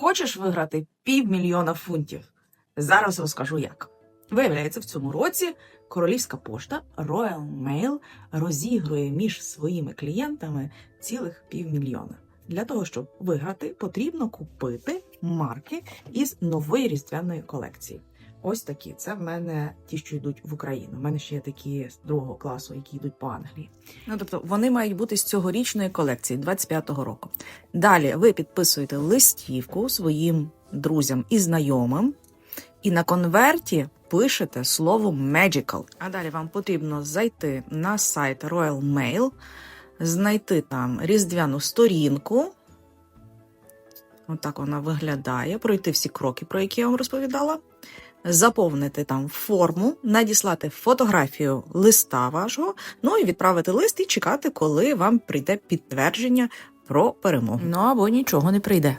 Хочеш виграти півмільйона фунтів? Зараз розкажу як. Виявляється, в цьому році королівська пошта Royal Mail розігрує між своїми клієнтами цілих півмільйона. Для того, щоб виграти, потрібно купити марки із нової різдвяної колекції. Ось такі. Це в мене ті, що йдуть в Україну. У мене ще є такі з другого класу, які йдуть по Англії. Ну тобто вони мають бути з цьогорічної колекції 25-го року. Далі ви підписуєте листівку своїм друзям і знайомим, і на конверті пишете слово Magical. А далі вам потрібно зайти на сайт Royal Mail, знайти там різдвяну сторінку. Отак вона виглядає. Пройти всі кроки, про які я вам розповідала. Заповнити там форму, надіслати фотографію листа вашого, ну і відправити лист і чекати, коли вам прийде підтвердження про перемогу. Ну або нічого не прийде.